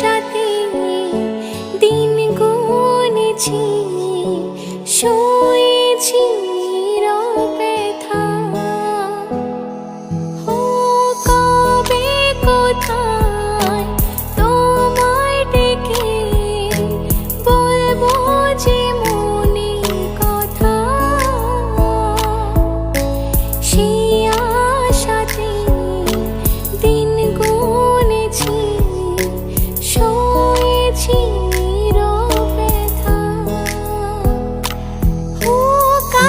সাথে দিন গুনেছি। সব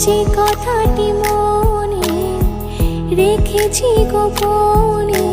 যে কথাটি মনে রেখেছি গোপনে।